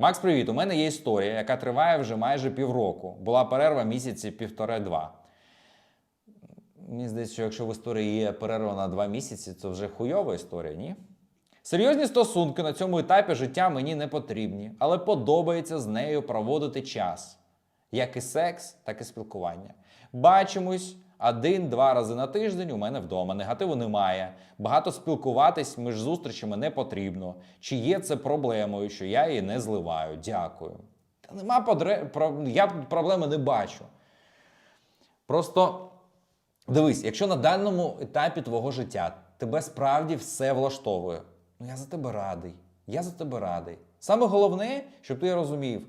Макс, привіт! У мене є історія, яка триває вже майже півроку. Була перерва місяці півтори-два. Мені здається, що якщо в історії є перерва на два місяці, це вже хуйова історія, ні? Серйозні стосунки на цьому етапі життя мені не потрібні, але подобається з нею проводити час. Як і секс, так і спілкування. Бачимось один-два рази на тиждень у мене вдома. Негативу немає. Багато спілкуватись між зустрічами не потрібно. Чи є це проблемою, що я її не зливаю? Дякую. Та нема подре... Я проблеми не бачу. Просто дивись, якщо на даному етапі твого життя тебе справді все влаштовує, ну я за тебе радий. Я за тебе радий. Саме головне, щоб ти розумів,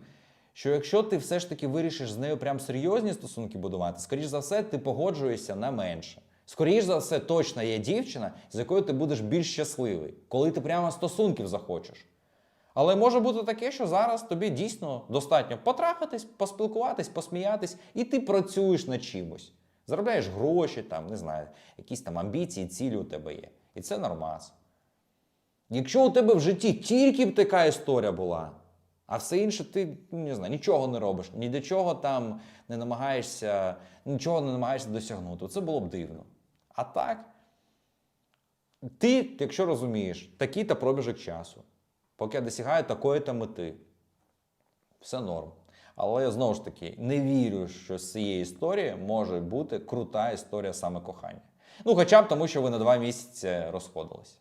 що якщо ти все ж таки вирішиш з нею прям серйозні стосунки будувати, скоріш за все, ти погоджуєшся на менше. Скоріш за все, точно є дівчина, з якою ти будеш більш щасливий, коли ти прямо стосунків захочеш. Але може бути таке, що зараз тобі дійсно достатньо потрахатись, поспілкуватись, посміятись, і ти працюєш над чимось. Заробляєш гроші, там, не знаю, якісь там амбіції, цілі у тебе є. І це нормас. Якщо у тебе в житті тільки б така історія була, а все інше ти ну, не знаю, нічого не робиш, ні до чого там не намагаєшся, нічого не намагаєшся досягнути, це було б дивно. А так, ти, якщо розумієш, такий-то проміжок часу, поки я досягаю такої-то мети, все норм. Але я знову ж таки не вірю, що з цієї історії може бути крута історія саме кохання. Ну, хоча б тому, що ви на два місяці розходились.